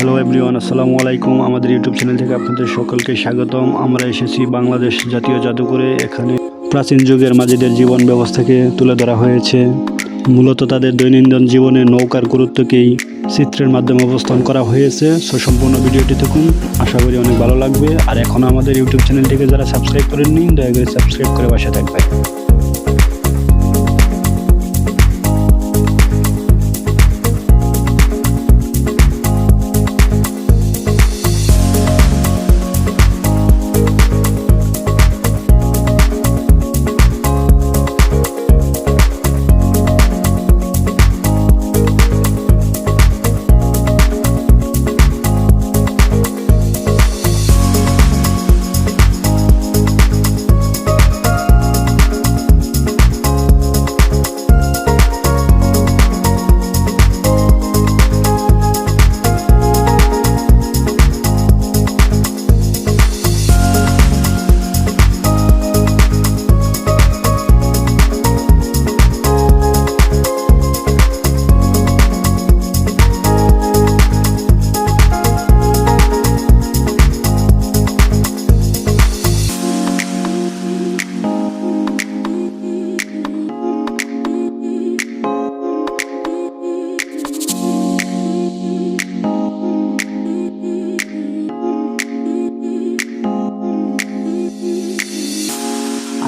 Hello everyone আসসালামু আলাইকুম আমাদের ইউটিউব চ্যানেল থেকে আপনাদের সকলকে স্বাগতম। আমরা এসেছি বাংলাদেশ জাতীয় জাদুঘরে। এখানে প্রাচীন যুগের মাঝিদের জীবন ব্যবস্থাকে তুলে ধরা হয়েছে। মূলত তাদের দৈনন্দিন জীবনে নৌকার গুরুত্বকেই চিত্রের মাধ্যমে উপস্থাপন করা হয়েছে। সো, সম্পূর্ণ ভিডিওটি দেখুন। আশা করি অনেক ভালো লাগবে। আর এখন আমাদের ইউটিউব চ্যানেলটিকে যারা সাবস্ক্রাইব করেননি, দয়া করে সাবস্ক্রাইব করে বাসা থাকবেন।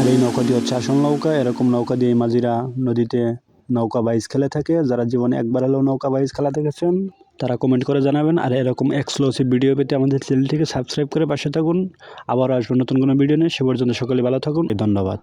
আর এই নৌকাটি হচ্ছে আসল নৌকা, এরকম নৌকা দিয়ে মাঝিরা নদীতে নৌকা বাইচ খেলে থাকে। যারা জীবনে একবার হলেও নৌকা বাইচ খেলা দেখেছেন, তারা কমেন্ট করে জানাবেন। আর এরকম এক্সক্লুসিভ ভিডিও পেতে আমাদের চ্যানেলটিকে সাবস্ক্রাইব করে পাশে থাকুন। আবার আসবেন নতুন কোনো ভিডিও নিয়ে। সে পর্যন্ত সকলে ভালো থাকুন। ধন্যবাদ।